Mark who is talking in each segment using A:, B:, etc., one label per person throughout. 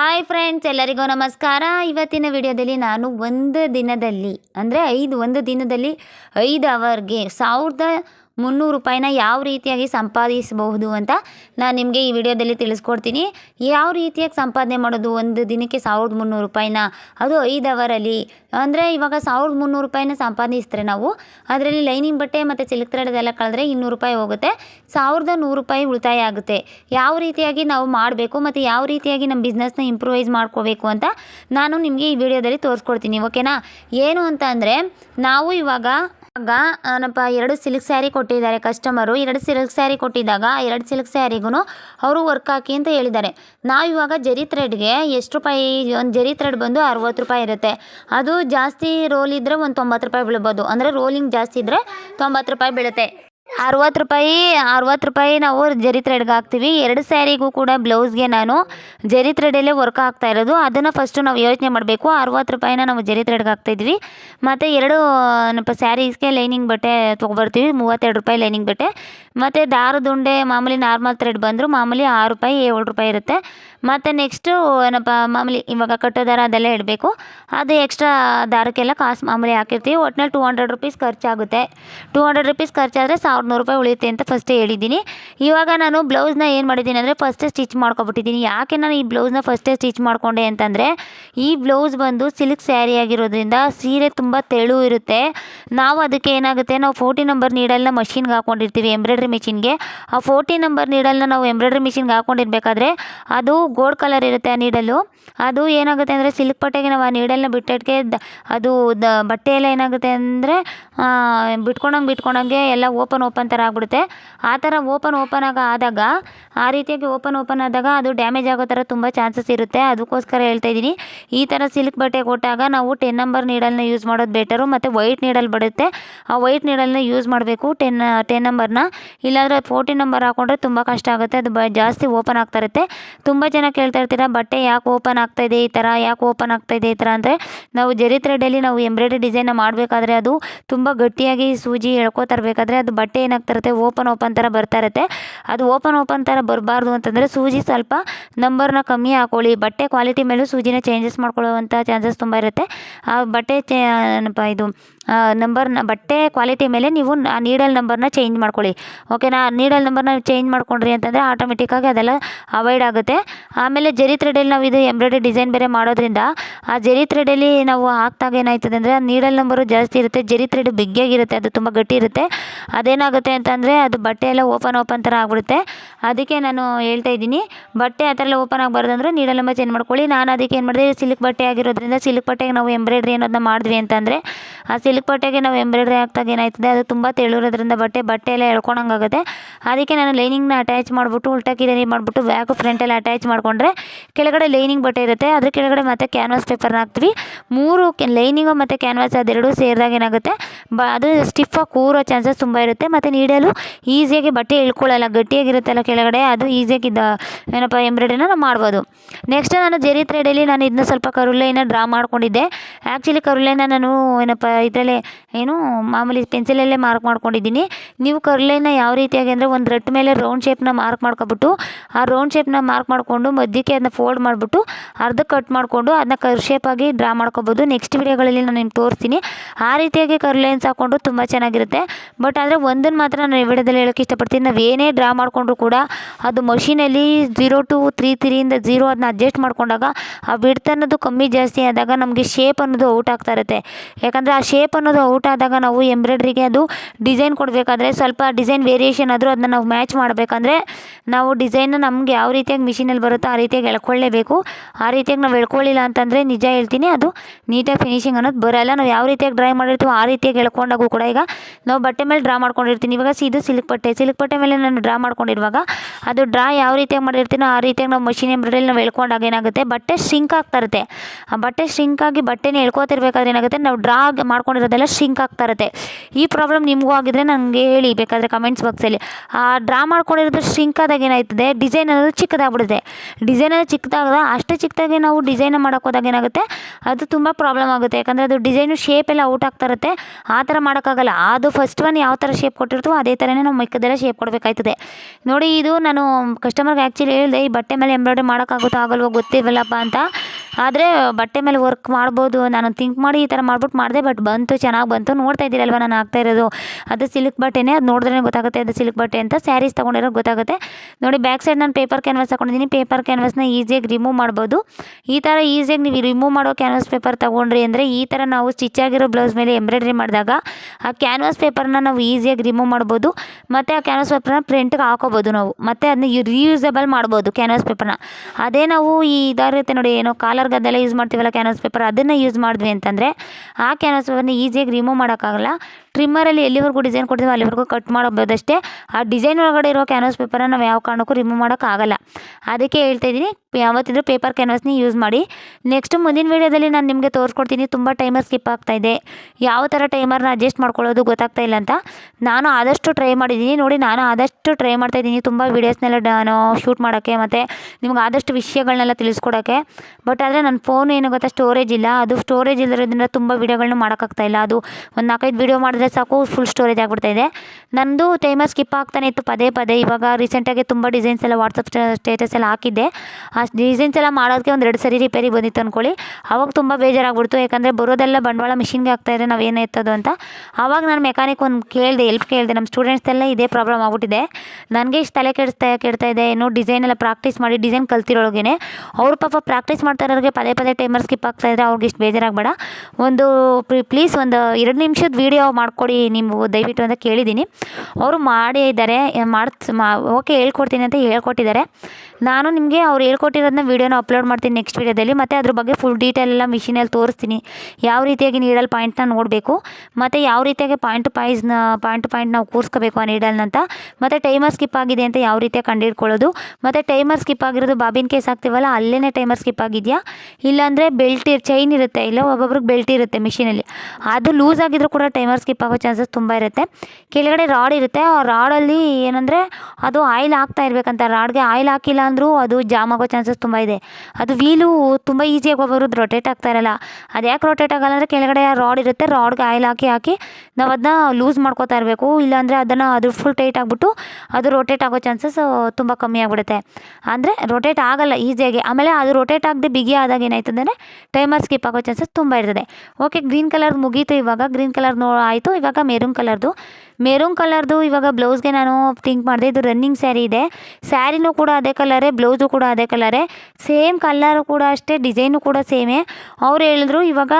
A: Hi friends ಎಲ್ಲರಿಗೂ ನಮಸ್ಕಾರ. ಇವತ್ತಿನ ವಿಡಿಯೋದಲ್ಲಿ ನಾನು ಒಂದು ದಿನದಲ್ಲಿ, ಅಂದರೆ ಐದು, ಒಂದು ದಿನದಲ್ಲಿ ಐದು ಅವರ್ಗೆ ಸಾವಿರದ ಮುನ್ನೂರು ರೂಪಾಯಿನ ಯಾವ ರೀತಿಯಾಗಿ ಸಂಪಾದಿಸಬಹುದು ಅಂತ ನಾನು ನಿಮಗೆ ಈ ವಿಡಿಯೋದಲ್ಲಿ ತಿಳಿಸ್ಕೊಡ್ತೀನಿ. ಯಾವ ರೀತಿಯಾಗಿ ಸಂಪಾದನೆ ಮಾಡೋದು? ಒಂದು ದಿನಕ್ಕೆ ಸಾವಿರದ ಮುನ್ನೂರು ರೂಪಾಯಿನ, ಅದು ಐದು ಅವರಲ್ಲಿ ಅಂದರೆ ಇವಾಗ ಸಾವಿರದ ಮುನ್ನೂರು ರೂಪಾಯಿನ ಸಂಪಾದಿಸಿದ್ರೆ ನಾವು ಅದರಲ್ಲಿ ಲೈನಿಂಗ್ ಬಟ್ಟೆ ಮತ್ತು ಸಿಲ್ಕ್ ಥ್ರೆಡ್ ಎಲ್ಲ ಕಳೆದ್ರೆ ಇನ್ನೂರು ರೂಪಾಯಿ ಹೋಗುತ್ತೆ. ಸಾವಿರದ ನೂರು ರೂಪಾಯಿ ಉಳಿತಾಯ ಆಗುತ್ತೆ. ಯಾವ ರೀತಿಯಾಗಿ ನಾವು ಮಾಡಬೇಕು ಮತ್ತು ಯಾವ ರೀತಿಯಾಗಿ ನಮ್ಮ ಬಿಸ್ನೆಸ್ನ ಇಂಪ್ರೂವೈಸ್ ಮಾಡ್ಕೋಬೇಕು ಅಂತ ನಾನು ನಿಮಗೆ ಈ ವಿಡಿಯೋದಲ್ಲಿ ತೋರಿಸ್ಕೊಡ್ತೀನಿ ಓಕೆನಾ ಏನು ಅಂತ ಅಂದರೆ, ನಾವು ಇವಾಗ ಆಗ ಏನಪ್ಪ, ಎರಡು ಸಿಲ್ಕ್ ಸ್ಯಾರಿ ಕೊಟ್ಟಿದ್ದಾರೆ ಕಸ್ಟಮರು. ಎರಡು ಸಿಲ್ಕ್ ಸ್ಯಾರಿ ಕೊಟ್ಟಿದ್ದಾಗ ಎರಡು ಸಿಲ್ಕ್ ಸ್ಯಾರಿಗೂ ಅವರು ವರ್ಕ್ ಹಾಕಿ ಅಂತ ಹೇಳಿದ್ದಾರೆ. ನಾವು ಇವಾಗ ಜರಿ ಥ್ರೆಡ್ಗೆ ಎಷ್ಟು ರೂಪಾಯಿ, ಒಂದು ಜರಿ ಥ್ರೆಡ್ ಬಂದು ಅರವತ್ತು ರೂಪಾಯಿ ಇರುತ್ತೆ. ಅದು ಜಾಸ್ತಿ ರೋಲ್ ಇದ್ದರೆ ಒಂದು ತೊಂಬತ್ತು ರೂಪಾಯಿ ಬೀಳ್ಬೋದು. ಅಂದರೆ ರೋಲಿಂಗ್ ಜಾಸ್ತಿ ಇದ್ದರೆ ತೊಂಬತ್ತು ರೂಪಾಯಿ ಬೀಳುತ್ತೆ. ಅರವತ್ತು ರೂಪಾಯಿ ಅರವತ್ತು ರೂಪಾಯಿ ನಾವು ಜರಿ ಥ್ರೆಡ್ಗೆ ಹಾಕ್ತೀವಿ. ಎರಡು ಸ್ಯಾರಿಗೂ ಕೂಡ ಬ್ಲೌಸ್ಗೆ ನಾನು ಜರಿ ಥ್ರೆಡಲ್ಲೇ ವರ್ಕ್ ಆಗ್ತಾ ಇರೋದು. ಅದನ್ನು ಫಸ್ಟು ನಾವು ಯೋಚನೆ ಮಾಡಬೇಕು. ಅರವತ್ತು ರೂಪಾಯಿನ ನಾವು ಜರಿ ಥ್ರೆಡ್ಗೆ ಹಾಕ್ತಾಯಿದ್ವಿ ಮತ್ತು ಎರಡು, ಸ್ಯಾರೀಸ್ಗೆ ಲೈನಿಂಗ್ ಬಟ್ಟೆ ತೊಗೊಬರ್ತೀವಿ ಮೂವತ್ತೆರಡು ರೂಪಾಯಿ ಲೈನಿಂಗ್ ಬಟ್ಟೆ. ಮತ್ತು ದಾರದ ಉಂಡೆ ಮಾಮೂಲಿ ನಾರ್ಮಲ್ ಥ್ರೆಡ್ ಬಂದರೂ ಮಾಮೂಲಿ ಆರು ರೂಪಾಯಿ, ಏಳು ರೂಪಾಯಿ ಇರುತ್ತೆ. ಮತ್ತು ನೆಕ್ಸ್ಟು ಏನಪ್ಪ, ಮಾಮೂಲಿ ಇವಾಗ ಕಟ್ಟೋ ದಾರ ಅದೆಲ್ಲ ಇಡಬೇಕು. ಅದು ಎಕ್ಸ್ಟ್ರಾ ದಾರಕ್ಕೆಲ್ಲ ಕಾಸು ಮಾಮೂಲಿ ಹಾಕಿರ್ತೀವಿ. ಒಟ್ನಲ್ಲಿ ಟೂ ಹಂಡ್ರೆಡ್ ರುಪೀಸ್ ಖರ್ಚಾಗುತ್ತೆ. ಟೂ ಹಂಡ್ರೆಡ್ ರುಪೀಸ್ ಖರ್ಚಾದರೆ ಸಾವಿರದ ನೂರು ರೂಪಾಯಿ ಉಳಿಯುತ್ತೆ ಅಂತ ಫಸ್ಟೇ ಹೇಳಿದ್ದೀನಿ. ಇವಾಗ ನಾನು ಬ್ಲೌಸ್ನ ಏನು ಮಾಡಿದ್ದೀನಿ ಅಂದರೆ ಫಸ್ಟೇ ಸ್ಟಿಚ್ ಮಾಡ್ಕೊಬಿಟ್ಟಿದ್ದೀನಿ. ಯಾಕೆ ನಾನು ಈ ಬ್ಲೌಸ್ನ ಫಸ್ಟೇ ಸ್ಟಿಚ್ ಮಾಡಿಕೊಂಡೆ ಅಂತಂದರೆ, ಈ ಬ್ಲೌಸ್ ಬಂದು ಸಿಲ್ಕ್ ಸ್ಯಾರಿ ಆಗಿರೋದ್ರಿಂದ ಸೀರೆ ತುಂಬ ತೆಳು ಇರುತ್ತೆ. ನಾವು ಅದಕ್ಕೆ ಏನಾಗುತ್ತೆ, ನಾವು ಫೋರ್ಟಿ ನಂಬರ್ ನೀಡಲ್ಲ ಮಷಿನ್ಗೆ ಹಾಕ್ಕೊಂಡಿರ್ತೀವಿ ಎಂಬ್ರಾಯ್ಡ್ರಿ ಮಿಷಿನ್ಗೆ ಆ ಫೋರ್ಟಿ ನಂಬರ್ ನೀಡಲ್ನ ನಾವು ಎಂಬ್ರಾಯ್ಡ್ರಿ ಮಿಷಿನ್ಗೆ ಹಾಕೊಂಡಿರ್ಬೇಕಾದ್ರೆ ಅದು ಗೋಲ್ಡ್ ಕಲರ್ ಇರುತ್ತೆ ಆ ನೀಡಲು ಅದು ಏನಾಗುತ್ತೆ ಅಂದರೆ ಸಿಲ್ಕ್ ಬಟ್ಟೆಗೆ ನಾವು ಆ ನೀಡಲ್ನ ಬಿಟ್ಟಿದ್ದಕ್ಕೆ ಅದು ದ, ಬಟ್ಟೆ ಏನಾಗುತ್ತೆ ಅಂದರೆ ಬಿಟ್ಕೊಂಡಂಗೆ ಬಿಟ್ಕೊಂಡಂಗೆ ಎಲ್ಲ ಓಪನ್ ಓಪನ್ ಥರ ಆಗ್ಬಿಡುತ್ತೆ. ಆ ಥರ ಓಪನ್ ಓಪನ್ ಆಗ ಆದಾಗ, ಆ ರೀತಿಯಾಗಿ ಓಪನ್ ಓಪನ್ ಆದಾಗ ಅದು ಡ್ಯಾಮೇಜ್ ಆಗೋ ಥರ ತುಂಬ ಚಾನ್ಸಸ್ ಇರುತ್ತೆ. ಅದಕ್ಕೋಸ್ಕರ ಹೇಳ್ತಾ ಇದ್ದೀನಿ. ಈ ಥರ ಸಿಲ್ಕ್ ಬಟ್ಟೆ ಕೊಟ್ಟಾಗ ನಾವು ಟೆನ್ ನಂಬರ್ ನೀಡಲ್ನ ಯೂಸ್ ಮಾಡೋದು ಬೆಟರು ಮತ್ತು ವೈಟ್ ನೀಡಲ್ ಬರುತ್ತೆ. ಆ ವೈಟ್ ನೀಡಲ್ನ ಯೂಸ್ ಮಾಡಬೇಕು ಟೆನ್ ಟೆನ್ ನಂಬರ್ನ ಇಲ್ಲಾಂದರೆ ಫೋರ್ಟಿನ್ ನಂಬರ್ ಹಾಕ್ಕೊಂಡ್ರೆ ತುಂಬ ಕಷ್ಟ ಆಗುತ್ತೆ. ಅದು ಬ ಜಾಸ್ತಿ ಓಪನ್ ಆಗ್ತಾ ಇರುತ್ತೆ. ತುಂಬ ಜನ ಕೇಳ್ತಾ ಇರ್ತೀರ, ಬಟ್ಟೆ ಯಾಕೆ ಓಪನ್ ಆಗ್ತಾ ಇದೆ ಈ ಥರ ಯಾಕೆ ಓಪನ್ ಆಗ್ತಾ ಇದೆ ಈ ಥರ ಅಂದರೆ ನಾವು ಜರಿ ಥ್ರೆಡಲ್ಲಿ ನಾವು ಎಂಬ್ರಾಯ್ಡ್ರಿ ಡಿಸೈನ್ನ ಮಾಡಬೇಕಾದ್ರೆ ಅದು ತುಂಬ ಗಟ್ಟಿಯಾಗಿ ಸೂಜಿ ಎಳ್ಕೊತಾ ಇರಬೇಕಾದ್ರೆ ಅದು ಬಟ್ಟೆ ಏನಾಗ್ತಾ ಇರುತ್ತೆ ಓಪನ್ ಓಪನ್ ಥರ ಬರ್ತಾ ಇರುತ್ತೆ. ಅದು ಓಪನ್ ಓಪನ್ ಥರ ಬರಬಾರ್ದು ಅಂತಂದರೆ ಸೂಜಿ ಸ್ವಲ್ಪ ನಂಬರ್ನ ಕಮ್ಮಿ ಹಾಕೊಳ್ಳಿ. ಬಟ್ಟೆ ಕ್ವಾಲಿಟಿ ಮೇಲೂ ಸೂಜಿನ ಚೇಂಜಸ್ ಮಾಡ್ಕೊಳ್ಳುವಂಥ ಚಾನ್ಸಸ್ ತುಂಬ ಇರುತ್ತೆ. ಆ ಬಟ್ಟೆ ಚೇ ಇದು ನಂಬರ್ನ ಬಟ್ಟೆ ಕ್ವಾಲಿಟಿ ಮೇಲೆ ನೀವು ಆ ನೀಡಲ್ ನಂಬರ್ನ ಚೇಂಜ್ ಮಾಡ್ಕೊಳ್ಳಿ. ಓಕೆನಾ ನೀಡಲ್ ನಂಬರ್ನ ಚೇಂಜ್ ಮಾಡ್ಕೊಂಡ್ರಿ ಅಂತಂದರೆ ಆಟೋಮೆಟಿಕ್ಕಾಗಿ ಅದೆಲ್ಲ ಅವಾಯ್ಡ್ ಆಗುತ್ತೆ. ಆಮೇಲೆ ಜರಿ ಥ್ರೆಡಲ್ಲಿ ನಾವು ಇದು ಎಂಬ್ರಾಯ್ಡ್ರಿ ಡಿಸೈನ್ ಬೇರೆ ಮಾಡೋದ್ರಿಂದ, ಆ ಜರಿ ಥ್ರೆಡಲ್ಲಿ ನಾವು ಹಾಕಿದಾಗ ಏನಾಯ್ತದೆ ಅಂದರೆ, ಆ ನೀಡಲ್ ನಂಬರು ಜಾಸ್ತಿ ಇರುತ್ತೆ, ಜರಿ ಥ್ರೆಡ್ ಬಿಗ್ಗಿಯಾಗಿರುತ್ತೆ ಅದು ತುಂಬ ಗಟ್ಟಿ ಇರುತ್ತೆ. ಅದೇನಾಗುತ್ತೆ ಅಂತಂದರೆ, ಅದು ಬಟ್ಟೆ ಎಲ್ಲ ಓಪನ್ ಓಪನ್ ಥರ ಆಗ್ಬಿಡುತ್ತೆ. ಅದಕ್ಕೆ ನಾನು ಹೇಳ್ತಾ ಇದ್ದೀನಿ, ಬಟ್ಟೆ ಆ ಥರ ಎಲ್ಲ ಓಪನ್ ಆಗಬಾರ್ದು ಅಂದರೆ ನೀಡಲ್ ನಂಬರ್ ಚೇಂಜ್ ಮಾಡ್ಕೊಳ್ಳಿ. ನಾನು ಅದಕ್ಕೆ ಏನು ಮಾಡಿದೆ ಸಿಲ್ಕ್ ಬಟ್ಟೆ ಆಗಿರೋದ್ರಿಂದ ಸಿಲ್ಕ್ ಬಟ್ಟೆಗೆ ನಾವು ಎಂಬ್ರಾಯ್ಡ್ರಿ ಅನ್ನೋದನ್ನ ಮಾಡಿದ್ವಿ ಅಂತಂದರೆ, ಆ ಸಿಲ್ಕ್ ಬಟ್ಟೆಗೆ ನಾವು ಎಂಬ್ರಾಯ್ಡ್ರಿ ಹಾಕ್ದಾಗ ಏನಾಯ್ತದೆ, ಅದು ತುಂಬ ತೆಳುರೋದ್ರಿಂದ ಬಟ್ಟೆ ಬಟ್ಟೆ ಎಲ್ಲ ಎಳ್ಕೊಳಂಗಾಗುತ್ತೆ ಅದಕ್ಕೆ ನಾನು ಲೈನಿಂಗ್ನ ಅಟ್ಯಾಚ್ ಮಾಡಿಬಿಟ್ಟು, ಉಲ್ಟಾ ಕಿರಣಿ ಮಾಡಿಬಿಟ್ಟು ಬ್ಯಾಕು ಫ್ರಂಟಲ್ಲಿ ಅಟ್ಯಾಚ್ ಮಾಡಿಕೊಂಡ್ರೆ ಕೆಳಗಡೆ ಲೈನಿಂಗ್ ಬಟ್ಟೆ ಇರುತ್ತೆ. ಅದ್ರ ಕೆಳಗಡೆ ಮತ್ತೆ ಕ್ಯಾನ್ವಾಸ್ ಪೇಪರ್ನ ಹಾಕ್ತೀವಿ. ಮೂರು ಲೈನಿಂಗು ಮತ್ತು ಕ್ಯಾನ್ವಾಸ್ ಅದೆರಡು ಸೇರಿದಾಗ ಏನಾಗುತ್ತೆ, ಬ ಅದು ಸ್ಟಿಫಾಗಿ ಕೂರೋ ಚಾನ್ಸಸ್ ತುಂಬ ಇರುತ್ತೆ. ಮತ್ತು ನೀಡಲು ಈಸಿಯಾಗಿ ಬಟ್ಟೆ ಇಳ್ಕೊಳ್ಳಲ್ಲ ಗಟ್ಟಿಯಾಗಿರುತ್ತಲ್ಲ ಕೆಳಗಡೆ ಅದು ಈಸಿಯಾಗಿ ಇದ್ದ, ಏನಪ್ಪ ಎಂಬ್ರಾಯ್ಡ್ರಿನ ನಾವು ಮಾಡ್ಬೋದು. ನೆಕ್ಸ್ಟ್ ನಾನು ಜೆರಿ ಥ್ರೆಡಲ್ಲಿ ನಾನು ಇದನ್ನ ಸ್ವಲ್ಪ ಕರುಲೈನ ಡ್ರಾ ಮಾಡ್ಕೊಂಡಿದ್ದೆ. ಆ್ಯಕ್ಚುಲಿ ಕರುಲೈನ ನಾನು ಏನಪ್ಪ, ಇದರಲ್ಲೇ ಏನು ಮಾಮೂಲಿ ಪೆನ್ಸಿಲಲ್ಲೇ ಮಾರ್ಕ್ ಮಾಡ್ಕೊಂಡಿದ್ದೀನಿ. ನೀವು ಕರುಲೈನ ಯಾವ ರೀತಿಯಾಗಿ ಅಂದರೆ ಒಂದು ರಟ್ಟು ಮೇಲೆ ರೌಂಡ್ ಶೇಪ್ನ ಮಾರ್ಕ್ ಮಾಡ್ಕೊಬಿಟ್ಟು ಆ ರೌಂಡ್ ಶೇಪ್ನ ಮಾರ್ಕ್ ಮಾಡಿಕೊಂಡು ಮಧ್ಯಕ್ಕೆ ಅದನ್ನ ಫೋಲ್ಡ್ ಮಾಡಿಬಿಟ್ಟು ಅರ್ಧ ಕಟ್ ಮಾಡಿಕೊಂಡು ಅದನ್ನ ಕರ್ ಶೇಪಾಗಿ ಡ್ರಾ ಮಾಡ್ಕೊಬೋದು. ನೆಕ್ಸ್ಟ್ ವಿಡಿಯೋಗಳಲ್ಲಿ ನಾನು ನಿಮ್ಗೆ ತೋರಿಸ್ತೀನಿ. ಆ ರೀತಿಯಾಗಿ ಕರ್ಲೈನ್ಸ್ ಹಾಕ್ಕೊಂಡು ತುಂಬ ಚೆನ್ನಾಗಿರುತ್ತೆ. ಬಟ್ ಆದರೆ ಒಂದನ್ನು ಮಾತ್ರ ನಾನು ಈ ವಿಡಿಯೋದಲ್ಲಿ ಹೇಳೋಕ್ಕೆ ಇಷ್ಟಪಡ್ತೀನಿ. ನಾವು ಏನೇ ಡ್ರಾ ಮಾಡಿಕೊಂಡ್ರು ಕೂಡ ಅದು ಮಷೀನಲ್ಲಿ ಝೀರೋ ಟು ತ್ರೀ ತ್ರೀಯಿಂದ ಝೀರೋ ಅದನ್ನ ಅಡ್ಜಸ್ಟ್ ಮಾಡಿಕೊಂಡಾಗ ಆ ಬಿಡ್ತ ಅನ್ನೋದು ಕಮ್ಮಿ ಜಾಸ್ತಿ ಆದಾಗ ನಮಗೆ ಶೇಪ್ ಅನ್ನೋದು ಔಟ್ ಆಗ್ತಾ ಇರುತ್ತೆ. ಯಾಕಂದರೆ ಆ ಶೇಪ್ ಅನ್ನೋದು ಔಟ್ ಆದಾಗ ನಾವು ಎಂಬ್ರಾಯ್ಡ್ರಿಗೆ ಅದು ಡಿಸೈನ್ ಕೊಡಬೇಕಾದ್ರೆ ಸ್ವಲ್ಪ ಡಿಸೈನ್ ವೇರಿಯೇಷನ್ ಆದರೂ ಅದನ್ನ ನಾವು ಮ್ಯಾಚ್ ಮಾಡಬೇಕಂದ್ರೆ ನಾವು ಡಿಸೈನ್ನ ನಮ್ಗೆ ಯಾವ ರೀತಿಯಾಗಿ ಮಿಷಿನಲ್ಲಿ ಬರುತ್ತೋ ಆ ರೀತಿಯಾಗಿ ಎಳ್ಕೊಳ್ಳೇಬೇಕು. ಆ ರೀತಿಯಾಗಿ ನಾವು ಎಳ್ಕೊಳ್ಳಿಲ್ಲ ಅಂತಂದರೆ ನಿಜ ಹೇಳ್ತೀನಿ ಅದು ನೀಟಾಗಿ ಫಿನಿಶಿಂಗ್ ಅನ್ನೋದು ಬರೋಲ್ಲ. ನಾವು ಯಾವ ರೀತಿಯಾಗಿ ಡ್ರೈ ಮಾಡಿರ್ತೀವೋ ಆ ರೀತಿಯಾಗಿ ಎಳ್ಕೊಂಡಾಗೂ ಕೂಡ ಈಗ ನಾವು ಬಟ್ಟೆ ಮೇಲೆ ಡ್ರಾ ಮಾಡ್ಕೊಂಡಿರ್ತೀನಿ. ಇವಾಗ ಸಿ- ಇದು ಸಿಲ್ಕ್ ಬಟ್ಟೆ ಸಿಲ್ಕ್ ಬಟ್ಟೆ ಮೇಲೆ ನಾನು ಡ್ರಾ ಮಾಡ್ಕೊಂಡಿರುವಾಗ ಅದು ಡ್ರಾ ಯಾವ ರೀತಿಯಾಗಿ ಮಾಡಿರ್ತೀನೋ ಆ ರೀತಿಯಾಗಿ ನಾವು ಮಷಿನ್ ಎಂಬ್ರಾಯ್ಡ್ರಿ ನಾವು ಎಳ್ಕೊಂಡಾಗ ಏನಾಗುತ್ತೆ? ಬಟ್ಟೆ ಶ್ರಿಂಕ್ ಆಗ್ತಾ ಇರುತ್ತೆ. ಆ ಬಟ್ಟೆ ಶ್ರಿಂಕ್ ಆಗಿ ಬಟ್ಟೆನ ಎಳ್ಕೊತಿರ್ಬೇಕಾದ್ರೆ ಏನಾಗುತ್ತೆ? ನಾವು ಡ್ರಾ ಮಾಡ್ಕೊಂಡಿರೋದೆಲ್ಲ ಶ್ರಿಂಕ್ ಆಗ್ತಾ ಇರುತ್ತೆ. ಈ ಪ್ರಾಬ್ಲಮ್ ನಿಮಗೂ ಆಗಿದ್ರೆ ನನಗೆ ಹೇಳಿ ಬೇಕಾದರೆ ಕಮೆಂಟ್ಸ್ ಬಾಕ್ಸಲ್ಲಿ ಆ ಡ್ರಾ ಮಾಡ್ಕೊಂಡಿರೋದು ಶ್ರಿಂಕ್ ಆದಾಗ ಏನಾಯ್ತದೆ? ಡಿಸೈನ್ ಅನ್ನೋದು ಚಿಕ್ಕದಾಗ್ಬಿಡುತ್ತೆ. ಡಿಸೈನ್ ಅನ್ನೋದು ಚಿಕ್ಕದಾಗದ ಅಷ್ಟೇ ಚಿಕ್ಕದಾಗಿ ನಾವು ಡಿಸೈನ್ ಮಾಡೋಕೆ ಹೋದಾಗ ಏನಾಗುತ್ತೆ? ಅದು ತುಂಬ ಪ್ರಾಬ್ಲಮ್ ಆಗುತ್ತೆ. ಯಾಕಂದರೆ ಅದು ಡಿಸೈನು ಶೇಪ್ ಎಲ್ಲ ಔಟ್ ಆಗ್ತಾ ಇರುತ್ತೆ. ಆ ಥರ ಮಾಡೋಕ್ಕಾಗಲ್ಲ. ಅದು ಫಸ್ಟ್ ಒನ್ ಯಾವ ಥರ ಶೇಪ್ ಕೊಟ್ಟಿರ್ತೀವೋ ಅದೇ ಥರನೇ ನಾವು ಮಿಕ್ಕದೆಲ್ಲ ಶೇಪ್ ಕೊಡಬೇಕಾಯ್ತದೆ. ನೋಡಿ ಇದು ನಾನು ಕಸ್ಟಮರ್ಗೆ ಆ್ಯಕ್ಚುಲಿ ಹೇಳಿದೆ, ಈ ಬಟ್ಟೆ ಮೇಲೆ ಎಂಬ್ರಾಯ್ಡ್ರಿ ಮಾಡೋಕ್ಕಾಗುತ್ತೋ ಆಗಲ್ವೋ ಗೊತ್ತಿರಲ್ಲಪ್ಪ ಅಂತ. ಆದರೆ ಬಟ್ಟೆ ಮೇಲೆ ವರ್ಕ್ ಮಾಡ್ಬೋದು, ನಾನು ಥಿಂಕ್ ಮಾಡಿ ಈ ಥರ ಮಾಡ್ಬಿಟ್ಟು ಮಾಡಿದೆ ಬಟ್ ಬಂತು, ಚೆನ್ನಾಗಿ ಬಂತು, ನೋಡ್ತಾ ಇದ್ದೀರಲ್ವ ನಾನು ಹಾಕ್ತಾ ಇರೋದು. ಅದು ಸಿಲ್ಕ್ ಬಟ್ಟೆನೇ, ಅದು ನೋಡಿದ್ರೆ ಗೊತ್ತಾಗುತ್ತೆ, ಅದು ಸಿಲ್ಕ್ ಬಟ್ಟೆ ಅಂತ ಸ್ಯಾರೀಸ್ ತೊಗೊಂಡಿರೋ ಗೊತ್ತಾಗುತ್ತೆ. ನೋಡಿ ಬ್ಯಾಕ್ ಸೈಡ್ ನಾನು ಪೇಪರ್ ಕ್ಯಾನ್ವಸ್ ತೊಗೊಂಡಿದ್ದೀನಿ ಪೇಪರ್ ಕ್ಯಾನ್ವಾಸ್ನ ಈಸಿಯಾಗಿ ರಿಮೂವ್ ಮಾಡ್ಬೋದು. ಈ ಥರ ಈಸಿಯಾಗಿ ನೀವು ರಿಮೂವ್ ಮಾಡೋ ಕ್ಯಾನ್ವಾಸ್ ಪೇಪರ್ ತೊಗೊಂಡ್ರಿ ಅಂದರೆ, ಈ ಥರ ನಾವು ಸ್ಟಿಚ್ ಆಗಿರೋ ಬ್ಲೌಸ್ ಮೇಲೆ ಎಂಬ್ರಾಯ್ಡ್ರಿ ಮಾಡಿದಾಗ, ಆ ಕ್ಯಾನ್ವಾಸ್ ಪೇಪರ್ನ ನಾವು ಈಸಿಯಾಗಿ ರಿಮೂವ್ ಮಾಡ್ಬೋದು, ಮತ್ತು ಆ ಕ್ಯಾನ್ವಾಸ್ ಪೇಪರ್ನ ಪ್ರಿಂಟ್ಗೆ ಹಾಕೋಬೋದು ನಾವು. ಮತ್ತು ಅದನ್ನ ರೀಯೂಸಬಲ್ ಮಾಡ್ಬೋದು ಕ್ಯಾನ್ವಾಸ್ ಪೇಪರ್ನ ಅದೇ ನಾವು ಈ, ಇದಾಗಿರುತ್ತೆ ನೋಡಿ, ಏನೋ ಕಾಲರ್ಗೆ ಅದೆಲ್ಲ ಯೂಸ್ ಮಾಡ್ತೀವಲ್ಲ ಕ್ಯಾನ್ವಾಸ್ ಪೇಪರ್ ಅದನ್ನು ಯೂಸ್ ಮಾಡಿದ್ವಿ ಅಂತಂದರೆ ಆ ಕ್ಯಾನ್ವಾಸ್ ಪೇಪರ್ನ ಈಸಿಯಾಗಿ ರಿಮೂವ್ ಮಾಡೋಕ್ಕಾಗಲ್ಲ. ಟ್ರಿಮ್ಮರಲ್ಲಿ ಎಲ್ಲಿವರೆಗೂ ಡಿಸೈನ್ ಕೊಡ್ತೀವಿ ಅಲ್ಲಿವರೆಗೂ ಕಟ್ ಮಾಡಬೋದಷ್ಟೇ ಆ ಡಿಸೈನ್ ಒಳಗಡೆ ಇರೋ ಕ್ಯಾನ್ವಾಸ್ ಪೇಪರ್ನ ನಾವು ಯಾವ ಕಾರಣಕ್ಕೂ ರಿಮೂವ್ ಮಾಡೋಕ್ಕಾಗಲ್ಲ ಅದಕ್ಕೆ ಹೇಳ್ತಾ ಇದ್ದೀನಿ ಯಾವತ್ತಿದ್ರೂ ಪೇಪರ್ ಕ್ಯಾನ್ವಾಸ್ನ ಯೂಸ್ ಮಾಡಿ. ನೆಕ್ಸ್ಟ್ ಮುಂದಿನ ವೀಡಿಯೋದಲ್ಲಿ ನಾನು ನಿಮಗೆ ತೋರಿಸ್ಕೊಡ್ತೀನಿ, ತುಂಬ ಟೈಮರ್ ಸ್ಕಿಪ್ ಆಗ್ತಾ ಇದೆ. ಯಾವ ಥರ ಟೈಮರ್ನ ಅಡ್ಜಸ್ಟ್ ಮಾಡ್ಕೊಳ್ಳೋದು ಗೊತ್ತಾಗ್ತಾ ಇಲ್ಲ ಅಂತ. ನಾನು ಆದಷ್ಟು ಟ್ರೈ ಮಾಡಿದ್ದೀನಿ. ನೋಡಿ, ನಾನು ಆದಷ್ಟು ಟ್ರೈ ಮಾಡ್ತಾ ಇದ್ದೀನಿ ತುಂಬ ವೀಡಿಯೋಸ್ನೆಲ್ಲ ನಾನು ಶೂಟ್ ಮಾಡೋಕ್ಕೆ ಮತ್ತು ನಿಮ್ಗೆ ಆದಷ್ಟು ವಿಷಯಗಳನ್ನೆಲ್ಲ ತಿಳಿಸ್ಕೊಡೋಕ್ಕೆ. ಬಟ್ ಆದರೆ ನನ್ನ ಫೋನ್ ಏನು ಗೊತ್ತಾ ಸ್ಟೋರೇಜ್ ಇಲ್ಲ. ಅದು ಸ್ಟೋರೇಜ್ ಇಲ್ಲದ್ರಿಂದ ತುಂಬ ವೀಡಿಯೋಗಳನ್ನ ಮಾಡೋಕ್ಕಾಗ್ತಾ ಇಲ್ಲ. ಅದು ಒಂದು ನಾಲ್ಕೈದು ವೀಡಿಯೋ ಮಾಡಿದ್ರೆ ಸಾಕು ಫುಲ್ ಸ್ಟೋರೇಜ್ ಆಗಿಬಿಡ್ತಾ ಇದೆ. ನಂದು ಟೈಮರ್ ಸ್ಕಿಪ್ ಆಗ್ತಾನೆ ಇತ್ತು ಪದೇ ಪದೇ. ಇವಾಗ ರೀಸೆಂಟಾಗಿ ತುಂಬ ಡಿಸೈನ್ಸ್ ಎಲ್ಲ ವಾಟ್ಸಪ್ ಸ್ಟೇಟಸ್ ಎಲ್ಲ ಹಾಕಿದ್ದೆ. ಆ ಡಿಸೈನ್ಸ್ ಎಲ್ಲ ಮಾಡೋದಕ್ಕೆ ಒಂದು ಎರಡು ಸರಿ ರಿಪೇರಿ ಬಂದಿತ್ತು ಅಂದ್ಕೊಳ್ಳಿ ಅವಾಗ ತುಂಬ ಬೇಜಾರಾಗ್ಬಿಡ್ತು. ಯಾಕಂದರೆ ಬರೋದೆಲ್ಲ ಬಂಡವಾಳ ಮಿಷಿನ್ಗೆ ಆಗ್ತಾಯಿದ್ರೆ ನಾವು ಏನೇ ಎತ್ತೋದು ಅಂತ. ಆವಾಗ ನಾನು ಮೆಕ್ಯಾನಿಕ್ ಒಂದು ಕೇಳಿದೆ ಎಲ್ಪ್ ಕೇಳಿದೆ. ನಮ್ಮ ಸ್ಟೂಡೆಂಟ್ಸೆಲ್ಲ ಇದೇ ಪ್ರಾಬ್ಲಮ್ ಆಗ್ಬಿಟ್ಟಿದೆ. ನನಗೆ ಇಷ್ಟು ತಲೆ ಕೆಡಿಸ್ತಾ, ಕೆಡ್ತಾ ಇದೆ. ಏನು ಡಿಸೈನ್ ಎಲ್ಲ ಪ್ರಾಕ್ಟೀಸ್ ಮಾಡಿ ಡಿಸೈನ್ ಕಲ್ತಿರೋಳಗೇನೆ. ಅವ್ರು ಪಾಪ ಪ್ರಾಕ್ಟೀಸ್ ಮಾಡ್ತಾ ಇರೋರಿಗೆ ಪದೇ ಪದೇ ಟೈಮರ್ ಸ್ಕಿಪ್ ಆಗ್ತಾಯಿದ್ರೆ ಅವ್ರಿಗೆ ಇಷ್ಟು ಬೇಜಾರಾಗಬೇಡ. ಒಂದು ಪ್ಲೀಸ್ ಒಂದು ಎರಡು ನಿಮಿಷದ ವೀಡಿಯೋ ಮಾಡಿಕೊಡಿ, ನೀವು ದಯವಿಟ್ಟು ಅಂತ ಕೇಳಿದ್ದೀನಿ. ಅವರು ಮಾಡಿ ಇದ್ದಾರೆ ಮಾಡ್ಸ್, ಮಾ, ಓಕೆ ಹೇಳ್ಕೊಡ್ತೀನಿ ಅಂತ ಹೇಳ್ಕೊಟ್ಟಿದ್ದಾರೆ. ನಾನು ನಿಮಗೆ ಅವ್ರು ಹೇಳ್ಕೊಟ್ಟಿರೋದನ್ನ ವೀಡಿಯೋನ ಅಪ್ಲೋಡ್ ಮಾಡ್ತೀನಿ ನೆಕ್ಸ್ಟ್ ವೀಡಿಯೋದಲ್ಲಿ. ಮತ್ತು ಅದ್ರ ಬಗ್ಗೆ ಫುಲ್ ಡೀಟೇಲ್ ಎಲ್ಲ ಮಿಷಿನಲ್ಲಿ ತೋರಿಸ್ತೀನಿ. ಯಾವ ರೀತಿಯಾಗಿ ನೀಡಲ್ ಪಾಯಿಂಟ್ನ ನೋಡಬೇಕು, ಮತ್ತು ಯಾವ ರೀತಿಯಾಗಿ ಪಾಯಿಂಟ್ ಟು ಪಾಯ್ಸ್ನ ಪಾಯಿಂಟ್ ಪಾಯಿಂಟ್ ನಾವು ಕೂರಿಸ್ಕೋಬೇಕು ಆ ನೀಡಲ್ನ ಅಂತ. ಮತ್ತು ಟೈಮರ್ ಸ್ಕಿಪ್ ಆಗಿದೆ ಅಂತ ಯಾವ ರೀತಿಯಾಗಿ ಕಂಡುಹಿಡ್ಕೊಳ್ಳೋದು. ಮತ್ತು ಟೈಮರ್ ಸ್ಕಿಪ್ ಆಗಿರೋದು ಬಾಬಿನ್ ಕೇಸ್ ಹಾಕ್ತೀವಲ್ಲ ಅಲ್ಲೇ ಟೈಮರ್ ಸ್ಕಿಪ್ ಆಗಿದೆಯಾ? ಇಲ್ಲಾಂದರೆ ಬೆಲ್ಟ್ ಚೈನ್ ಇರುತ್ತೆ, ಇಲ್ಲ ಒಬ್ಬೊಬ್ರಿಗೆ ಬೆಲ್ಟ್ ಇರುತ್ತೆ ಮಿಷಿನಲ್ಲಿ ಅದು ಲೂಸ್ ಆಗಿದ್ರು ಕೂಡ ಟೈಮರ್ ಸ್ಕಿಪ್ ಆಗೋ ಚಾನ್ಸಸ್ ತುಂಬ ಇರುತ್ತೆ. ಕೆಳಗಡೆ ರಾಡ್ ಇರುತ್ತೆ. ಆ ರಾಡಲ್ಲಿ ಏನಂದರೆ ಅದು ಆಯಿಲ್ ಹಾಕ್ತಾ ಇರಬೇಕಂತ, ರಾಡ್ಗೆ ಆಯಿಲ್ ಹಾಕಿಲ್ಲ ಅಂದರೂ ಅದು ಜಾಮ್ ಆಗೋ ಚಾನ್ಸಸ್ ತುಂಬ ಇದೆ. ಅದು ವೀಲು ತುಂಬ ಈಸಿಯಾಗಿ ಬರೋದು ರೊಟೇಟ್ ಆಗ್ತಾ ಇರಲ್ಲ. ಅದು ಯಾಕೆ ರೊಟೇಟ್ ಆಗಲ್ಲ ಅಂದರೆ ಕೆಳಗಡೆ ರಾಡ್ ಇರುತ್ತೆ. ರಾಡ್ಗೆ ಆಯಿಲ್ ಹಾಕಿ ಹಾಕಿ ನಾವು ಅದನ್ನ ಲೂಸ್ ಮಾಡ್ಕೋತಾ ಇರಬೇಕು. ಇಲ್ಲಾಂದರೆ ಅದನ್ನು ಅದು ಫುಲ್ ಟೈಟ್ ಆಗಿಬಿಟ್ಟು ಅದು ರೊಟೇಟ್ ಆಗೋ ಚಾನ್ಸಸ್ ತುಂಬ ಕಮ್ಮಿ ಆಗಿಬಿಡುತ್ತೆ. ಅಂದರೆ ರೊಟೇಟ್ ಆಗಲ್ಲ ಈಸಿಯಾಗಿ ಆಮೇಲೆ ಅದು ರೊಟೇಟ್ ಆಗದೆ ಬಿಗಿ ಆದಾಗ ಏನಾಯ್ತಂದರೆ ಟೈಮರ್ ಸ್ಕಿಪ್ ಆಗೋ ಚಾನ್ಸಸ್ ತುಂಬ ಇರ್ತದೆ. ಓಕೆ ಗ್ರೀನ್ ಕಲರ್ ಮುಗೀತು ಇವಾಗ. ಗ್ರೀನ್ ಕಲರ್ ನೋ ಆಯಿತು. ಇವಾಗ ಮೆರೂನ್ ಕಲರ್ದು ಮೆರೂನ್ ಕಲರ್ದು ಇವಾಗ ಬ್ಲೌಸ್ಗೆ ನಾನು ಥಿಂಕ್ ಮಾಡಿದೆ, ಇದು ರನ್ನಿಂಗ್ ಸ್ಯಾರಿ ಇದೆ. ಸ್ಯಾರಿನೂ ಕೂಡ ಅದೇ ಕಲರೇ ಬ್ಲೌಸು ಕೂಡ ಅದೇ ಕಲರೇ ಸೇಮ್ ಕಲ್ಲರು ಕೂಡ ಅಷ್ಟೇ ಡಿಸೈನು ಕೂಡ ಸೇಮೇ ಅವ್ರು ಹೇಳಿದ್ರು ಇವಾಗ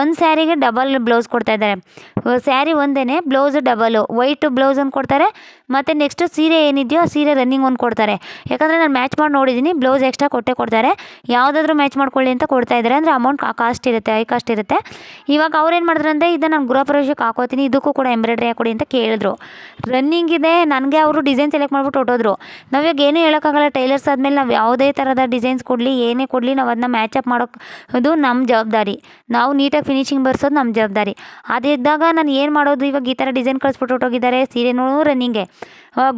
A: ಒಂದು ಸ್ಯಾರಿಗೆ ಡಬಲ್ ಬ್ಲೌಸ್ ಕೊಡ್ತಾ ಇದ್ದಾರೆ. ಸ್ಯಾರಿ ಒಂದೇ ಬ್ಲೌಸ್ ಡಬಲು ವೈಟ್ ಬ್ಲೌಸ್ ಒಂದು ಕೊಡ್ತಾರೆ. ಮತ್ತು ನೆಕ್ಸ್ಟು ಸೀರೆ ಏನಿದೆಯೋ ಆ ಸೀರೆ ರನ್ನಿಂಗ್ ಒಂದು ಕೊಡ್ತಾರೆ. ಯಾಕಂದರೆ ನಾನು ಮ್ಯಾಚ್ ಮಾಡಿ ನೋಡಿದ್ದೀನಿ ಬ್ಲೌಸ್ ಎಕ್ಸ್ಟ್ರಾ ಕೊಟ್ಟೆ ಕೊಡ್ತಾರೆ. ಯಾವುದಾದ್ರೂ ಮ್ಯಾಚ್ ಮಾಡ್ಕೊಳ್ಳಿ ಅಂತ ಕೊಡ್ತಾ ಇದ್ದಾರೆ. ಅಂದರೆ ಅಮೌಂಟ್ ಕಾಸ್ಟ್ ಇರುತ್ತೆ ಹೈ ಕಾಸ್ಟ್ ಇರುತ್ತೆ. ಇವಾಗ ಅವ್ರು ಏನು ಮಾಡಿದ್ರು ಅಂದರೆ ಇದನ್ನು ನಾನು ಗೃಹ ಪ್ರವೇಶಕ್ಕೆ ಹಾಕೋತೀನಿ, ಇದಕ್ಕೂ ಕೂಡ ಎಂಬ್ರಾಯ್ಡ್ರಿ ಹಾಕೊಡಿ ಅಂತ ಕೇಳಿದ್ರು. ರನ್ನಿಂಗ್ ಇದೆ, ನನಗೆ ಅವರು ಡಿಸೈನ್ ಸೆಲೆಕ್ಟ್ ಮಾಡ್ಬಿಟ್ಟು ಹೊಟ್ಟೋದ್ರು ನಾವು ಇವಾಗ ಏನೂ ಹೇಳೋಕ್ಕಾಗಲ್ಲ ಟೈಲರ್ಸ್ ಆದಮೇಲೆ ನಾವು ಯಾವುದೇ ಥರದ ಡಿಸೈನ್ಸ್ ಕೊಡಲಿ, ಏನೇ ಕೊಡಲಿ, ನಾವು ಅದನ್ನ ಮ್ಯಾಚಪ್ ಮಾಡೋಕೆ ಅದು ನಮ್ಮ ಜವಾಬ್ದಾರಿ. ನಾವು ನೀಟಾಗಿ ಫಿನಿಶಿಂಗ್ ಬರ್ಸೋದು ನಮ್ಮ ಜವಾಬ್ದಾರಿ. ಅದಿದ್ದಾಗ ನಾನು ಏನು ಮಾಡೋದು, ಇವಾಗ ಈ ಥರ ಡಿಸೈನ್ ಕಳಿಸ್ಬಿಟ್ಟು ಹೊಟ್ಟೋಗಿದ್ದಾರೆ ಸೀರೆನೂ ರನ್ನಿಂಗೆ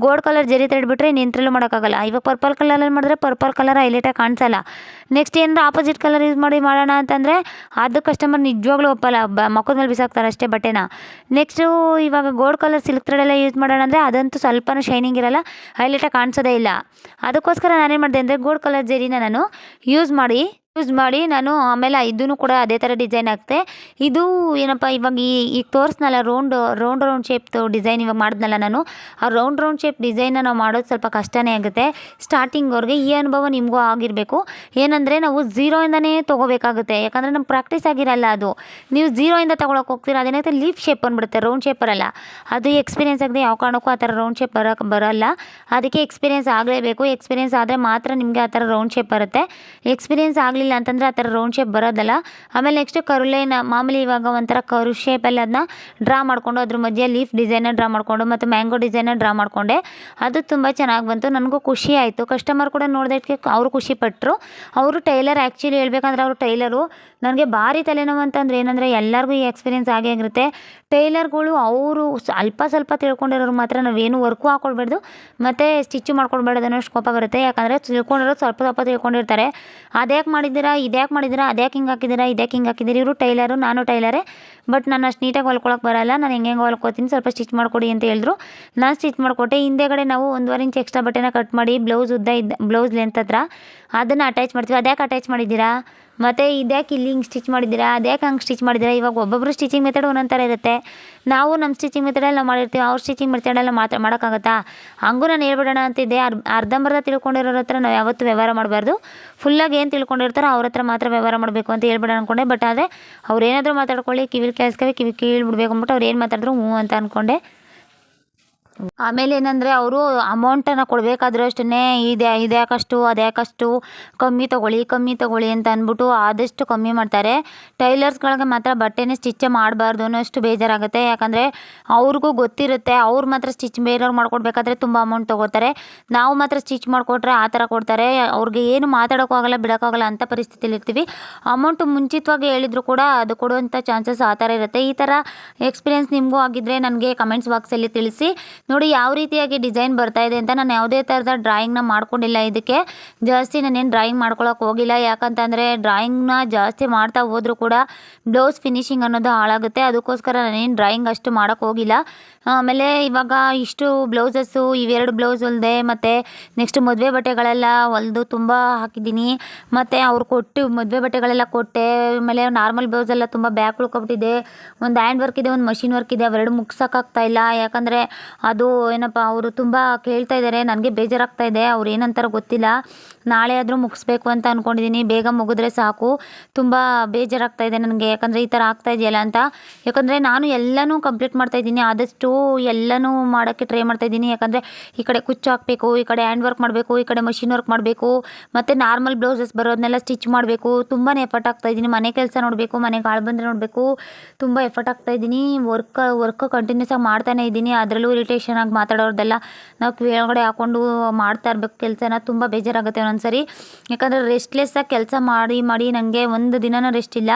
A: ಗೋಲ್ಡ್ ಕಲರ್ ಜರಿ ತಡ್ಬಿಟ್ರೆ ನಿಂತರಲ್ಲೂ ಮಾಡೋಕ್ಕಾಗಲ್ಲ. ಇವಾಗ ಪರ್ಪಲ್ ಕಲರಲ್ಲಿ ಮಾಡಿದ್ರೆ ಪರ್ಪಲ್ ಕಲರ್ ಹೈಲೈಟಾಗಿ ಕಾಣಿಸಲ್ಲ. ನೆಕ್ಸ್ಟ್ ಏನಾರ ಆಪೋಸಿಟ್ ಕಲರ್ ಯೂಸ್ ಮಾಡಿ ಮಾಡೋಣ ಅಂತಂದರೆ ಅದು ಕಸ್ಟಮರ್ ನಿಜವಾಗ್ಲೂ ಒಪ್ಪಲ್ಲ. ಬ ಮಕ್ಕದ ಮೇಲೆ ಬಿಸಾಕ್ತಾರೆ ಅಷ್ಟೇ ಬಟ್ಟೆನ. ನೆಕ್ಸ್ಟು ಇವಾಗ ಗೋಲ್ಡ್ ಕಲರ್ ಸಿಲ್ಕ್ ಥ್ರೆಡೆಲ್ಲ ಯೂಸ್ ಮಾಡೋಣ ಅಂದರೆ ಅದಂತೂ ಸ್ವಲ್ಪನೂ ಶೈನಿಂಗ್ ಇರಲ್ಲ ಹೈಲೈಟಾಗಿ ಕಾಣಿಸೋದೇ ಇಲ್ಲ. ಅದಕ್ಕೋಸ್ಕರ ನಾನೇನು ಮಾಡಿದೆ ಅಂದರೆ ಗೋಲ್ಡ್ ಕಲರ್ ಜರಿನ ನಾನು ಯೂಸ್ ಮಾಡಿ ಯೂಸ್ ಮಾಡಿ ನಾನು ಆಮೇಲೆ ಇದೂ ಕೂಡ ಅದೇ ಥರ ಡಿಸೈನ್ ಆಗುತ್ತೆ ಇದು ಏನಪ್ಪ ಇವಾಗ ಈ ಈಗ ತೋರಿಸ್ನಲ್ಲ ರೌಂಡ್ ರೌಂಡ್ ರೌಂಡ್ ಶೇಪ್ದು ಡಿಸೈನ್ ಇವಾಗ ಮಾಡಿದ್ನಲ್ಲ ನಾನು. ಆ ರೌಂಡ್ ರೌಂಡ್ ಶೇಪ್ ಡಿಸೈನ್ನ ನಾವು ಮಾಡೋದು ಸ್ವಲ್ಪ ಕಷ್ಟನೇ ಆಗುತ್ತೆ. ಸ್ಟಾರ್ಟಿಂಗ್ವರೆಗೆ ಈ ಅನುಭವ ನಿಮಗೂ ಆಗಿರಬೇಕು. ಏನಂದರೆ ನಾವು ಝೀರೋಯಿಂದನೇ ತೊಗೋಬೇಕಾಗುತ್ತೆ. ಯಾಕಂದರೆ ನಮ್ಗೆ ಪ್ರಾಕ್ಟೀಸ್ ಆಗಿರಲ್ಲ ಅದು. ನೀವು ಝೀರೋಯಿಂದ ತೊಗೊಳಕ್ಕೆ ಹೋಗ್ತೀರಾ ಅದೇನಾಗುತ್ತೆ ಲೀಫ್ ಶೇಪ್ ಬಂದುಬಿಡುತ್ತೆ ರೌಂಡ್ ಶೇಪ್ ಬರಲ್ಲ ಅದು ಎಕ್ಸ್ಪೀರಿಯೆನ್ಸ್ ಆಗದೆ ಯಾವ ಕಾರಣಕ್ಕೂ ಆ ಥರ ರೌಂಡ್ ಶೇಪ್ ಬರೋಕ್ಕೆ ಬರೋಲ್ಲ. ಅದಕ್ಕೆ ಎಕ್ಸ್ಪೀರಿಯೆನ್ಸ್ ಆಗಲೇಬೇಕು. ಎಕ್ಸ್ಪೀರಿಯೆನ್ಸ್ ಆದರೆ ಮಾತ್ರ ನಿಮಗೆ ಆ ಥರ ರೌಂಡ್ ಶೇಪ್ ಬರುತ್ತೆ. ಎಕ್ಸ್ಪೀರಿಯೆನ್ಸ್ ಆಗಲಿಲ್ಲ ಅಂತಂದರೆ ಆ ಥರ ರೌಂಡ್ ಶೇಪ್ ಬರೋದಲ್ಲ. ಆಮೇಲೆ ನೆಕ್ಸ್ಟ್ ಕರುಲೇನ ಮಾಮೂಲಿ ಇವಾಗ ಒಂಥರ ಕರು ಶೇಪಲ್ಲಿ ಅದನ್ನ ಡ್ರಾ ಮಾಡಿಕೊಂಡು ಅದ್ರ ಮಧ್ಯೆ ಲೀಫ್ ಡಿಸೈನ ಡ್ರಾ ಮಾಡಿಕೊಂಡು ಮತ್ತು ಮ್ಯಾಂಗೋ ಡಿಸೈನ ಡ್ರಾ ಮಾಡಿಕೊಂಡೆ. ಅದು ತುಂಬ ಚೆನ್ನಾಗಿ ಬಂತು. ನನಗೂ ಖುಷಿ ಆಯಿತು. ಕಸ್ಟಮರ್ ಕೂಡ ನೋಡಿದಕ್ಕೆ ಅವರು ಖುಷಿ ಪಟ್ಟರು ಅವರು ಟೈಲರ್ ಆ್ಯಕ್ಚುಲಿ ಹೇಳ್ಬೇಕಂದ್ರೆ ಅವರು ಟೈಲರು. ನನಗೆ ಭಾರಿ ತಲೆನೋವು ಅಂತಂದ್ರೆ ಏನಂದರೆ ಎಲ್ಲರಿಗೂ ಈ ಎಕ್ಸ್ಪೀರಿಯೆನ್ಸ್ ಆಗೇ ಆಗಿರುತ್ತೆ ಟೈಲರ್ಗಳು ಅವರು ಅಲ್ಪ ಸ್ವಲ್ಪ ತಿಳ್ಕೊಂಡಿರೋರು ಮಾತ್ರ ನಾವೇನು ವರ್ಕು ಹಾಕೊಳ್ಬಾರ್ದು. ಮತ್ತು ಸ್ಟಿಚ್ ಮಾಡ್ಕೊಳ್ಬಾರ್ದು ಅನ್ನೋಷ್ಟು ಕೋಪ ಬರುತ್ತೆ. ಯಾಕಂದರೆ ತಿಳ್ಕೊಂಡಿರೋ ಸ್ವಲ್ಪ ಸ್ವಲ್ಪ ತಿಳ್ಕೊಂಡಿರ್ತಾರೆ. ಅದ್ಯಾಕೆ ಮಾಡಿದ್ದೀರಾ? ಇದ್ಯಾಕೆ ಮಾಡಿದ್ದೀರಾ? ಅದ್ಯಾಕೆ ಹಿಂಗೆ ಹಾಕಿದ್ದೀರಾ? ಇದ್ಯಾಕೆ ಹಿಂಗೆ ಹಾಕಿದ್ದೀರಿ? ಇವರು ಟೈಲರು, ನಾನು ಟೈಲರೇ. ಬಟ್ ನಾನು ಅಷ್ಟು ನೀಟಾಗಿ ಹೊಲ್ಕೊಳಕ್ಕೆ ಬರಲ್ಲ. ನಾನು ಹೆಂಗೆ ಹೆಂಗೆ ಹೊಲ್ಕೋತೀನಿ ಸ್ವಲ್ಪ ಸ್ಟಿಚ್ ಮಾಡಿಕೊಡಿ ಅಂತ ಹೇಳಿದ್ರು. ನಾನು ಸ್ಟಿಚ್ ಮಾಡಿಕೊಟ್ಟೆ. ಹಿಂದೆಗಡೆ ನಾವು ಒಂದುವರೆ ಇಂಚ್ ಎಕ್ಸ್ಟ್ರಾ ಬಟ್ಟೆನ ಕಟ್ ಮಾಡಿ ಬ್ಲೌಸ್ ಉದ್ದ ಇದ್ದ, ಬ್ಲೌಸ್ ಲೆಂತ್ ಹತ್ರ ಅದನ್ನು ಅಟ್ಯಾಚ್ ಮಾಡ್ತೀವಿ. ಅದ್ಯಾಕೆ ಅಟ್ಯಾಚ್ ಮಾಡಿದ್ದೀರಾ? ಮತ್ತು ಇದ್ಯಾಕೆ ಇಲ್ಲಿ ಹಿಂಗೆ ಸ್ಟಿಚ್ ಮಾಡಿದ್ದೀರಾ? ಅದ್ಯಾಕೆ ಹಂಗೆ ಸ್ಟಿಚ್ ಮಾಡಿದ್ದೀರಾ? ಇವಾಗ ಒಬ್ಬೊಬ್ಬರು ಸ್ಟಿಚಿಂಗ್ ಮೆಥಡ್ ಒಂದೊಂದು ಥರ ಇರುತ್ತೆ. ನಾವು ನಮ್ಮ ಸ್ಟಿಚಿಂಗ್ ಮೆಥಡಲ್ಲಿ ನಾವು ಮಾಡಿರ್ತೀವಿ, ಅವ್ರ ಸ್ಟಿಚಿಂಗ್ ಮೆಥಡೆಲ್ಲ ಮಾತ್ರ ಮಾಡೋಕ್ಕಾಗತ್ತಾ? ಹಂಗೂ ನಾನು ಹೇಳ್ಬಿಡೋಣ ಅಂತಿದ್ದೆ ಅರ್, ಅರ್ಧಂಬರ್ಧ ತಿಳ್ಕೊಂಡಿರೋರ ಹತ್ರ ನಾವು ಯಾವತ್ತೂ ವ್ಯವಹಾರ ಮಾಡಬಾರ್ದು. ಫುಲ್ಲಾಗಿ ಏನು ತಿಳ್ಕೊಂಡಿರ್ತಾರೋ ಅವ್ರ ಹತ್ರ ಮಾತ್ರ ವ್ಯವಹಾರ ಮಾಡಬೇಕು ಅಂತ ಹೇಳ್ಬಿಡೋಣ ಅಂದ್ಕೊಂಡೆ ಬಟ್ ಆದರೆ ಅವ್ರು ಏನಾದರೂ ಮಾತಾಡ್ಕೊಳ್ಳಿ, ಕಿವಿಲಿ ಕೇಳಿಸ್ಕೊಳ್ಳಿ ಕಿವಿ ಕೇಳಿಬಿಡ್ಬೇಕು ಅಂದ್ಬಿಟ್ಟು ಅವ್ರು ಏನು ಮಾತಾಡಿದ್ರು ಹ್ಞೂ ಅಂತ ಅಂದ್ಕೊಂಡೆ ಆಮೇಲೆ ಏನಂದರೆ ಅವರು ಅಮೌಂಟನ್ನು ಕೊಡಬೇಕಾದ್ರೂ ಅಷ್ಟೇ ಇದೆ ಇದ್ಯಾಕಷ್ಟು ಅದ್ಯಾಕಷ್ಟು ಕಮ್ಮಿ ತಗೊಳ್ಳಿ ಕಮ್ಮಿ ತಗೊಳ್ಳಿ ಅಂತ ಅಂದ್ಬಿಟ್ಟು ಆದಷ್ಟು ಕಮ್ಮಿ ಮಾಡ್ತಾರೆ. ಟೈಲರ್ಸ್ಗಳಿಗೆ ಮಾತ್ರ ಬಟ್ಟೆನೇ ಸ್ಟಿಚ್ಚೇ ಮಾಡಬಾರ್ದು ಅನ್ನೋಷ್ಟು ಬೇಜಾರಾಗುತ್ತೆ. ಯಾಕಂದರೆ ಅವ್ರಿಗೂ ಗೊತ್ತಿರುತ್ತೆ, ಅವ್ರು ಮಾತ್ರ ಸ್ಟಿಚ್ ಬೇರೆಯವ್ರು ಮಾಡ್ಕೊಡ್ಬೇಕಾದ್ರೆ ತುಂಬ ಅಮೌಂಟ್ ತೊಗೋತಾರೆ ನಾವು ಮಾತ್ರ ಸ್ಟಿಚ್ ಮಾಡಿಕೊಟ್ರೆ ಆ ಥರ ಕೊಡ್ತಾರೆ. ಅವ್ರಿಗೆ ಏನು ಮಾತಾಡೋಕ್ಕೂ ಆಗಲ್ಲ ಬಿಡೋಕ್ಕಾಗಲ್ಲ ಅಂತ ಇರ್ತೀವಿ ಅಮೌಂಟ್ ಮುಂಚಿತವಾಗಿ ಹೇಳಿದ್ರು ಕೂಡ ಅದು ಕೊಡುವಂಥ ಚಾನ್ಸಸ್ ಆ ಥರ ಇರುತ್ತೆ. ಈ ಥರ ಎಕ್ಸ್ಪೀರಿಯೆನ್ಸ್ ನಿಮಗೂ ಆಗಿದ್ದರೆ ನನಗೆ ಕಮೆಂಟ್ಸ್ ಬಾಕ್ಸಲ್ಲಿ ತಿಳಿಸಿ. ನೋಡಿ ಯಾವ ರೀತಿಯಾಗಿ ಡಿಸೈನ್ ಬರ್ತಾ ಇದೆ ಅಂತ ನಾನು ಯಾವುದೇ ಥರದ ಡ್ರಾಯಿಂಗ್ನ ಮಾಡ್ಕೊಂಡಿಲ್ಲ. ಇದಕ್ಕೆ ಜಾಸ್ತಿ ನಾನೇನು ಡ್ರಾಯಿಂಗ್ ಮಾಡ್ಕೊಳಕ್ಕೆ ಹೋಗಿಲ್ಲ. ಯಾಕಂತಂದರೆ ಡ್ರಾಯಿಂಗ್ನ ಜಾಸ್ತಿ ಮಾಡ್ತಾ ಹೋದರೂ ಕೂಡ ಬ್ಲೌಸ್ ಫಿನಿಶಿಂಗ್ ಅನ್ನೋದು ಹಾಳಾಗುತ್ತೆ. ಅದಕ್ಕೋಸ್ಕರ ನಾನೇನು ಡ್ರಾಯಿಂಗ್ ಅಷ್ಟು ಮಾಡೋಕ್ಕೆ ಹೋಗಿಲ್ಲ. ಆಮೇಲೆ ಇವಾಗ ಇಷ್ಟು ಬ್ಲೌಸಸ್ಸು, ಇವೆರಡು ಬ್ಲೌಸ್ ಹೊಲ್ದೆ ಮತ್ತು ನೆಕ್ಸ್ಟ್ ಮದುವೆ ಬಟ್ಟೆಗಳೆಲ್ಲ ಹೊಲ್ದು ತುಂಬ ಹಾಕಿದ್ದೀನಿ. ಮತ್ತು ಅವ್ರು ಕೊಟ್ಟು ಮದುವೆ ಬಟ್ಟೆಗಳೆಲ್ಲ ಕೊಟ್ಟೆ. ಆಮೇಲೆ ನಾರ್ಮಲ್ ಬ್ಲೌಸ್ ಎಲ್ಲ ತುಂಬ ಬ್ಯಾಕ್ ಉಳ್ಕೊಬಿಟ್ಟಿದೆ ಒಂದು ಹ್ಯಾಂಡ್ ವರ್ಕ್ ಇದೆ, ಒಂದು ಮಷಿನ್ ವರ್ಕ್ ಇದೆ. ಅವೆರಡು ಮುಗ್ಸೋಕ್ಕಾಗ್ತಾ ಇಲ್ಲ. ಯಾಕಂದರೆ ಏನಪ್ಪ, ಅವರು ತುಂಬ ಕೇಳ್ತಾ ಇದ್ದಾರೆ ನನಗೆ ಬೇಜಾರಾಗ್ತಾ ಇದೆ, ಅವ್ರು ಏನಂತಾರೋ ಗೊತ್ತಿಲ್ಲ. ನಾಳೆ ಆದರೂ ಮುಗಿಸ್ಬೇಕು ಅಂತ ಅಂದ್ಕೊಂಡಿದ್ದೀನಿ ಬೇಗ ಮುಗಿದ್ರೆ ಸಾಕು. ತುಂಬ ಬೇಜಾರಾಗ್ತಾ ಇದೆ ನನಗೆ, ಯಾಕಂದರೆ ಈ ಥರ ಆಗ್ತಾ ಇದೆಯಲ್ಲ ಅಂತ. ಯಾಕಂದರೆ ನಾನು ಎಲ್ಲನೂ ಕಂಪ್ಲೀಟ್ ಮಾಡ್ತಾ ಇದ್ದೀನಿ, ಆದಷ್ಟು ಎಲ್ಲನೂ ಮಾಡೋಕ್ಕೆ ಟ್ರೈ ಮಾಡ್ತಾ ಇದ್ದೀನಿ. ಯಾಕಂದರೆ ಈ ಕಡೆ ಕುಚ್ಚು ಹಾಕಬೇಕು, ಈ ಕಡೆ ಹ್ಯಾಂಡ್ ವರ್ಕ್ ಮಾಡಬೇಕು, ಈ ಕಡೆ ಮಷಿನ್ ವರ್ಕ್ ಮಾಡಬೇಕು, ಮತ್ತು ನಾರ್ಮಲ್ ಬ್ಲೌಸಸ್ ಬರೋದನ್ನೆಲ್ಲ ಸ್ಟಿಚ್ ಮಾಡಬೇಕು. ತುಂಬಾ ಎಫರ್ಟ್ ಆಗ್ತಾ ಇದ್ದೀನಿ, ಮನೆ ಕೆಲಸ ನೋಡಬೇಕು ಮನೆಗೆ ಆಳು ಬಂದರೆ ನೋಡಬೇಕು. ತುಂಬ ಎಫರ್ಟ್ ಆಗ್ತಾ ಇದ್ದೀನಿ ವರ್ಕ್ ವರ್ಕ್ ಕಂಟಿನ್ಯೂಸ್ ಆಗಿ ಮಾಡ್ತಾನೆ ಇದ್ದೀನಿ. ಅದರಲ್ಲೂ ಇರಿಟೇಷನ್ ಆಗಿ ಮಾತಾಡೋರ್ದೆಲ್ಲ ನಾವು ಕೆಳಗಡೆ ಹಾಕ್ಕೊಂಡು ಮಾಡ್ತಾ ಇರ್ಬೇಕು. ಕೆಲಸನ ತುಂಬ ಬೇಜಾರಾಗುತ್ತೆ ಒಂದೊಂದ್ಸರಿ ಯಾಕಂದರೆ ರೆಸ್ಟ್ಲೆಸ್ಸಾಗಿ ಕೆಲಸ ಮಾಡಿ ಮಾಡಿ ನನಗೆ ಒಂದು ದಿನನೂ ರೆಸ್ಟ್ ಇಲ್ಲ.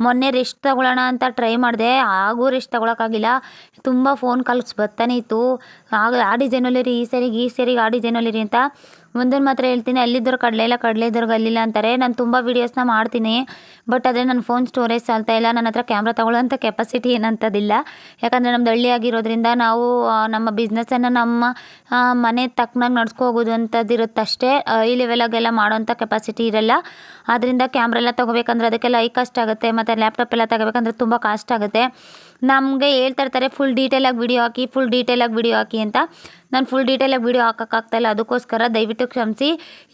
A: ಮೊನ್ನೆ ರೆಸ್ಟ್ ತಗೊಳ್ಳೋಣ ಅಂತ ಟ್ರೈ ಮಾಡಿದೆ. ಆಗೂ ರೆಸ್ಟ್ ತಗೊಳಕ್ಕಾಗಿಲ್ಲ. ತುಂಬ ಫೋನ್ ಕಾಲ್ಸ್ ಬರ್ತಾನೆ ಇತ್ತು. ಆಗ ಆ ಡಿಸೈನಲ್ಲಿರಿ ಈ ಸರಿಗೆ ಈ ಸರಿಗೆ ಆ ಡಿಸೈನಲ್ಲಿರಿ ಅಂತ ಒಂದನ್ನು ಮಾತ್ರ ಹೇಳ್ತೀನಿ, ಅಲ್ಲಿದ್ದವ್ರು ಕಡಲೆ ಇಲ್ಲ, ಕಡಲೆ ಇದ್ದವ್ರಿಗೆ ಅಲ್ಲಿಲ್ಲ ಅಂತಾರೆ. ನಾನು ತುಂಬ ವೀಡಿಯೋಸ್ನ ಮಾಡ್ತೀನಿ ಬಟ್ ಆದರೆ ನನ್ನ ಫೋನ್ ಸ್ಟೋರೇಜ್ ಸಾಲ್ತಾ ಇಲ್ಲ ನನ್ನ ಹತ್ರ ಕ್ಯಾಮ್ರಾ ತೊಗೊಳ್ಳೋಂಥ ಕೆಪಾಸಿಟಿ ಏನಂಥದ್ದಿಲ್ಲ ಯಾಕಂದರೆ ನಮ್ಮದು ಹಳ್ಳಿ ಆಗಿರೋದ್ರಿಂದ ನಾವು ನಮ್ಮ ಬಿಸ್ನೆಸ್ಸನ್ನು ನಮ್ಮ ಮನೆ ತಕ್ಕನಾಗಿ ನಡ್ಸ್ಕೊ ಹೋಗೋದು ಅಂಥದ್ದು ಇರುತ್ತೆ ಅಷ್ಟೇ ಈ ಲೆವೆಲಾಗೆಲ್ಲ ಮಾಡೋಂಥ ಕೆಪಾಸಿಟಿ ಇರಲ್ಲ. ಆದ್ದರಿಂದ ಕ್ಯಾಮ್ರಾ ಎಲ್ಲ ತೊಗೋಬೇಕಂದ್ರೆ ಅದಕ್ಕೆಲ್ಲ ಐ ಕಾಸ್ಟ್ ಆಗುತ್ತೆ, ಮತ್ತು ಲ್ಯಾಪ್ಟಾಪ್ ಎಲ್ಲ ತಗೋಬೇಕಂದ್ರೆ ತುಂಬ ಕಾಸ್ಟ್ ಆಗುತ್ತೆ. ನಮಗೆ ಹೇಳ್ತಾ ಇರ್ತಾರೆ ಫುಲ್ ಡೀಟೇಲಾಗಿ ವಿಡಿಯೋ ಹಾಕಿ ಫುಲ್ ಡೀಟೇಲಾಗಿ ವಿಡಿಯೋ ಹಾಕಿ ಅಂತ. ನಾನು ಫುಲ್ ಡೀಟೇಲಾಗಿ ವಿಡಿಯೋ ಹಾಕೋಕ್ಕಾಗ್ತಾಯಿಲ್ಲ ಅದಕ್ಕೋಸ್ಕರ ದಯವಿಟ್ಟು ಕ್ಷಮಿಸಿ.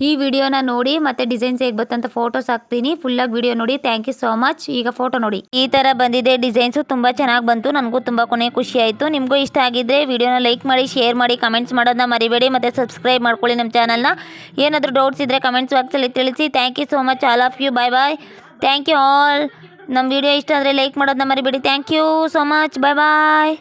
A: ಈ ವಿಡಿಯೋನ ನೋಡಿ ಮತ್ತು ಡಿಸೈನ್ಸ್ ಹೇಗೆ ಬತ್ತಂತ ಫೋಟೋಸ್ ಹಾಕ್ತೀನಿ. ಫುಲ್ಲಾಗಿ ವಿಡಿಯೋ ನೋಡಿ. ಥ್ಯಾಂಕ್ ಯು ಸೋ ಮಚ್ ಈಗ ಫೋಟೋ ನೋಡಿ. ಈ ಥರ ಬಂದಿದೆ ಡಿಸೈನ್ಸು ತುಂಬ ಚೆನ್ನಾಗಿ ಬಂತು. ನನಗೂ ತುಂಬ ಕೊನೆ ಖುಷಿ ಆಯಿತು. ನಿಮಗೂ ಇಷ್ಟ ಆಗಿದ್ದರೆ ವಿಡಿಯೋನ ಲೈಕ್ ಮಾಡಿ ಶೇರ್ ಮಾಡಿ ಕಮೆಂಟ್ಸ್ ಮಾಡೋದನ್ನ ಮರಿಬೇಡಿ. ಮತ್ತು ಸಬ್ಸ್ಕ್ರೈಬ್ ಮಾಡ್ಕೊಳ್ಳಿ ನಮ್ಮ ಚಾನಲ್ನ ಏನಾದರೂ ಡೌಟ್ಸ್ ಇದ್ದರೆ ಕಮೆಂಟ್ಸ್ ಬಾಕ್ಸಲ್ಲಿ ತಿಳಿಸಿ. Thank you so much all of you bye bye thank you all ನಮ್ಮ ವಿಡಿಯೋ ಇಷ್ಟ ಆದರೆ ಲೈಕ್ ಮಾಡೋದನ್ನ ಮರಿಬೇಡಿ. Thank you so much bye bye